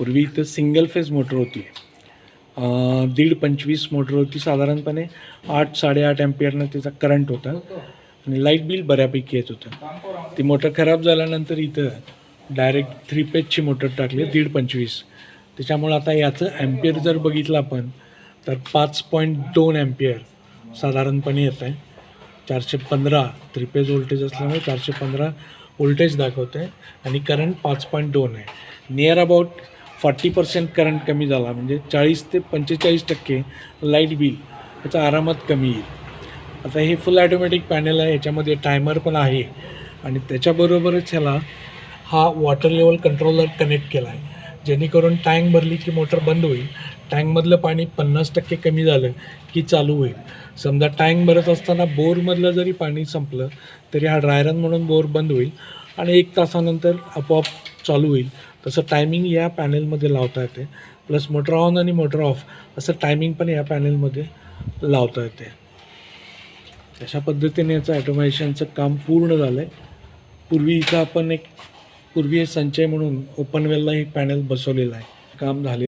पूर्वी इथं single phase motor होती. दीड पंचवीस मोटर होती साधारणपणे. आठ साडेआठ एम्पियरनं त्याचा करंट होता. आणि लाइट बिल बऱ्यापैकी येत होतं. ती मोटर खराब झाल्यानंतर इथं डायरेक्ट थ्री पेजची मोटर टाकली दीड पंचवीस. त्याच्यामुळं आता याचं ॲम्पियर जर बघितलं आपण तर पाच पॉईंट दोन ॲम्पियर साधारणपणे येत आहे. चारशे पंधरा थ्री पेज असल्यामुळे चारशे पंधरा वोल्टेज दाखवतं आहे आणि करंट पाच पॉईंट दोन आहे. Near about forty percent current कमी झाला. म्हणजे चाळीस ते पंचेचाळीस टक्के लाइट बिल याचा आरामात कमी येईल. आता हे फुल ॲटोमॅटिक पॅनल आहे. याच्यामध्ये टायमर पण आहे. आणि त्याच्याबरोबरच ह्याला हा वॉटर लेवल कंट्रोलर कनेक्ट केला आहे जेणेकरून टँक भरली की मोटर बंद होईल. टँकमधलं पाणी पन्नास टक्के कमी झालं की चालू होईल. समजा टँक भरत असताना बोरमधलं जरी पाणी संपलं तरी हा ड्रायरन म्हणून बोर बंद होईल. आणि एक तासानंतर आपोआप चालू होईल. तसं टायमिंग या पॅनेलमध्ये लावता येते. प्लस मोटर ऑन आणि मोटर ऑफ असं टायमिंग पण या पॅनेलमध्ये लावता येते. अशा पद्धतीने याचं ॲटोमेशनचं काम पूर्ण झालं आहे पूर्वी इथं आपण एक पूर्वी संचय म्हणून ओपनवेलला एक ही पॅनल बसवलेलं आहे. काम झाले